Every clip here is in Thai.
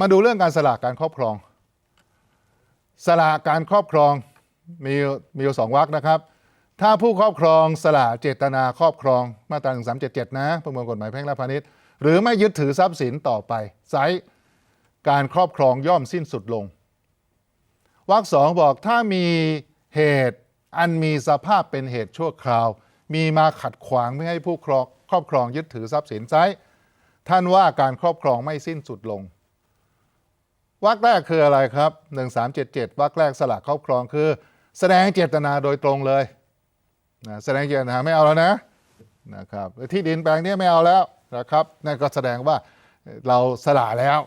มาดูเรื่องการสละการครอบครอง สละการครอบครองมีมีอยู่สองวรรคนะครับ ถ้าผู้ครอบครองสละเจตนาครอบครองมาตรา1377 นะ ประมวลกฎหมายแพ่งและพาณิชย์ หรือไม่ยึดถือทรัพย์สินต่อไปไซส์การครอบครองย่อมสิ้นสุดลงวรรคสองบอกถ้ามีเหตุอันมีสภาพเป็นเหตุชั่วคราว มีมาขัดขวางไม่ให้ผู้ครองครอบครองยึดถือทรัพย์สินไซส์ท่านว่าการครอบครองไม่สิ้นสุดลง วรรคแรกคืออะไรครับ 1377วรรคแรกสละครอบครองคือ แสดงเจตนาโดยตรงเลยนะแสดงเจตนาไม่เอาแล้วนะนะครับที่ดินแปลงนี้ไม่เอาแล้วนะครับนั่นก็แสดงว่าเราสละแล้ว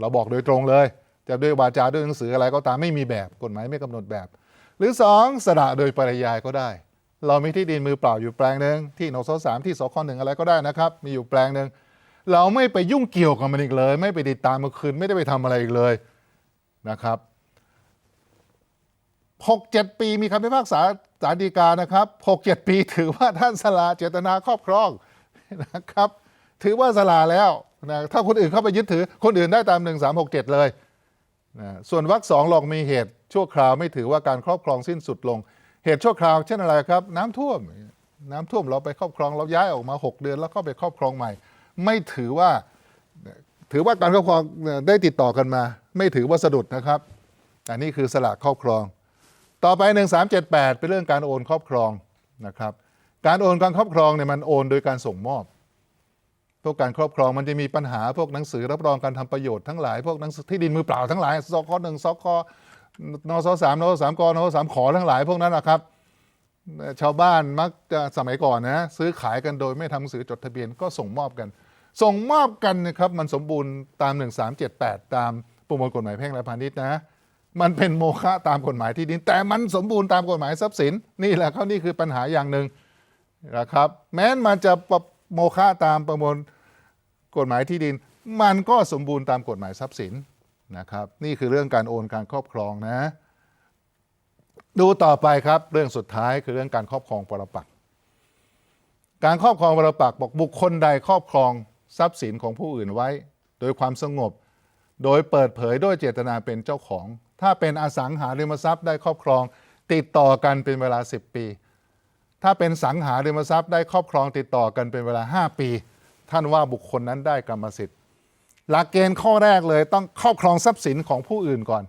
เราบอกโดยตรงเลย จะด้วยวาจาด้วยหนังสืออะไรก็ตามไม่มีแบบกฎหมายไม่กำหนดแบบ หรือสองสละโดยปริยายก็ได้ เรามีที่ดินมือเปล่าอยู่แปลงหนึ่งที่หนสสามที่สคหนึ่งอะไรก็ได้นะครับ มีอยู่แปลงหนึ่ง เราไม่ไปยุ่งเกี่ยวกับมันอีกเลย ไม่ไปติดตามมาคืน ไม่ได้ไปทำอะไรอีกเลยนะครับหกเจ็ดปีมีคำพิพากษาศาลฎีกานะครับหกเจ็ดปีถือว่าท่านสละเจตนาครอบครองนะครับ ถือว่าสละแล้วนะถ้าคนอื่นเข้าไปยึดถือ คนอื่นได้ตามหนึ่งสามหกเจ็ดเลยนะส่วนวรรคสองลองมีเหตุ ชั่วคราวไม่ถือว่าการครอบครองสิ้นสุดลง เหตุชั่วคราวเช่นอะไรครับ น้ำท่วมน้ำท่วมเราไปครอบครองเราย้ายออกมา 6 เดือนแล้วก็ไปครอบครองใหม่ ไม่ถือว่า ถือว่าการครอบครองได้ติดต่อกันมา ไม่ถือว่าสะดุดนะครับอันนี้คือสละครอบครอง ต่อไป 1378 เป็นเรื่องการโอนครอบครองนะครับการโอนการครอบครองเนี่ยมันโอนโดยการส่งมอบพวกการครอบครองมันจะมีปัญหาพวกหนังสือรับรองการทำประโยชน์ทั้งหลาย พวกหนังสือที่ดินมือเปล่าทั้งหลายสคหนึ่งสคนสสามนสสามกนสสามขอทั้งหลายพวกนั้นนะครับ ชาวบ้านมักจะสมัยก่อนนะซื้อขายกันโดยไม่ทำหนังสือจดทะเบียนก็ส่งมอบกัน ส่งมอบกันนะครับมันสมบูรณ์ตาม 1378 ตามประมวลกฎหมายแพ่งและพาณิชย์นะ มันเป็นโมฆะตามกฎหมายที่ดิน แต่มันสมบูรณ์ตามกฎหมายทรัพย์สิน นี่แหละเขานี่คือปัญหาอย่างหนึ่งนะครับ แม้นมันจะโมฆะตามประมวลกฎหมายที่ดิน มันก็สมบูรณ์ตามกฎหมายทรัพย์สินนะครับ นี่คือเรื่องการโอนการครอบครองนะ ดูต่อไปครับเรื่องสุดท้ายคือเรื่องการครอบครองปรปักษ์การครอบครองปรปักษ์บอกบุคคลใดครอบครอง ทรัพย์สินของผู้อื่นไว้ โดยความสงบ โดยเปิดเผยด้วยเจตนาเป็นเจ้าของ ถ้าเป็นอสังหาริมทรัพย์ได้ครอบครอง ติดต่อกันเป็นเวลา 10 ปี ถ้าเป็นสังหาริมทรัพย์ได้ครอบครองติดต่อกันเป็นเวลา 5 ปี ท่านว่าบุคคลนั้นได้กรรมสิทธิ์ หลักเกณฑ์ข้อแรกเลยต้องครอบครองทรัพย์สินของผู้อื่นก่อน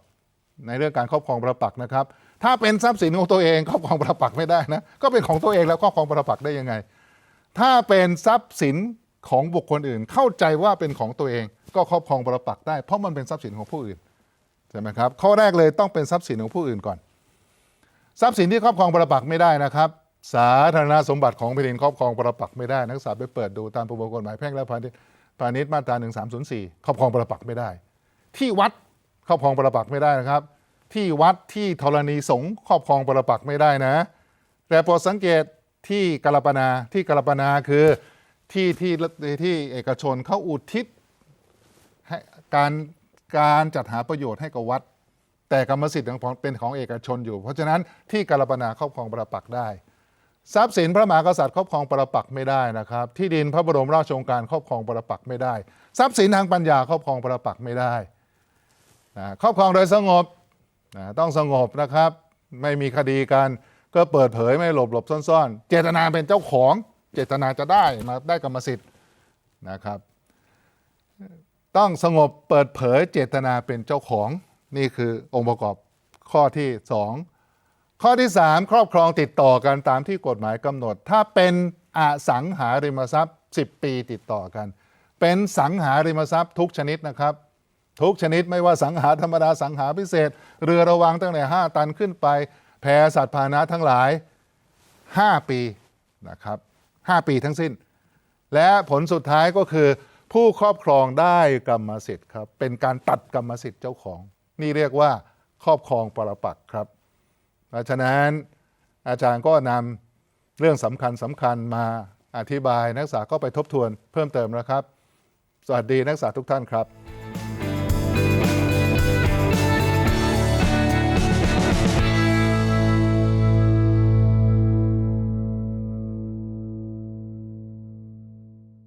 ในเรื่องการครอบครองประปักนะครับ ถ้าเป็นทรัพย์สินของตัวเองครอบครองประปักไม่ได้นะก็เป็นของตัวเองแล้วครอบครองประปักได้ยังไงถ้าเป็นทรัพย์สิน ของบุคคลอื่น เข้าใจว่าเป็นของตัวเอง ก็ครอบครองประปักษ์ได้ เพราะมันเป็นทรัพย์สินของผู้อื่นใช่ไหมครับข้อแรกเลยต้องเป็นทรัพย์สินของผู้อื่นก่อน ทรัพย์สินที่ครอบครองประปักษ์ไม่ได้นะครับ สาธารณสมบัติของแผ่นดินครอบครองประปักษ์ไม่ได้นักศึกษาไปเปิดดูตามประมวลกฎหมายแพ่งและพาณิชย์พาณิชย์มาตรา1304 ครอบครองประปักษ์ไม่ได้ ที่วัดครอบครองประปักษ์ไม่ได้นะครับ ที่วัดที่ธรณีสงฆ์ครอบครองประปักษ์ไม่ได้นะ แต่โปรดสังเกตที่กาลปนาที่กาลปนาคือ ที่ที่ที่เอกชนเขาอุทิศให้การการจัดหาประโยชน์ให้กับวัด แต่กรรมสิทธิ์ของเป็นของเอกชนอยู่ เพราะฉะนั้นที่กาลปนาครอบครองประปักได้ ทรัพย์สินพระมหากษัตริย์ครอบครองประปักไม่ได้นะครับ ที่ดินพระบรมราชโองการครอบครองประปักไม่ได้ ทรัพย์สินทางปัญญาครอบครองประปักไม่ได้นะครอบครองโดยสงบนะต้องสงบนะครับ ไม่มีคดีกันก็เปิดเผยไม่หลบหลบซ่อนๆ เจตนาเป็นเจ้าของ เจตนาจะได้มาได้กรรมสิทธิ์นะครับ ต้องสงบเปิดเผยเจตนาเป็นเจ้าของนี่คือองค์ประกอบข้อที่สองข้อที่ 3 ครอบครองติดต่อกันตามที่กฎหมายกำหนด ถ้าเป็นอสังหาริมทรัพย์ 10 ปีติดต่อกัน เป็นสังหาริมทรัพย์ทุกชนิดนะครับทุกชนิดไม่ว่าสังหาธรรมดาสังหาพิเศษ เรือระวังตั้งแต่ 5 ตันขึ้นไป แพสัตว์พาหนะทั้งหลาย 5 ปีนะครับ 5 ปีทั้งสิ้น และผลสุดท้ายก็คือ ผู้ครอบครองได้กรรมสิทธิ์ครับ เป็นการตัดกรรมสิทธิ์เจ้าของ นี่เรียกว่าครอบครองปรปักษ์ครับเพราะฉะนั้นอาจารย์ก็นำเรื่องสำคัญสำคัญมาอธิบายนักศึกษาก็ไปทบทวนเพิ่มเติมนะครับ สวัสดีนักศึกษาทุกท่านครับ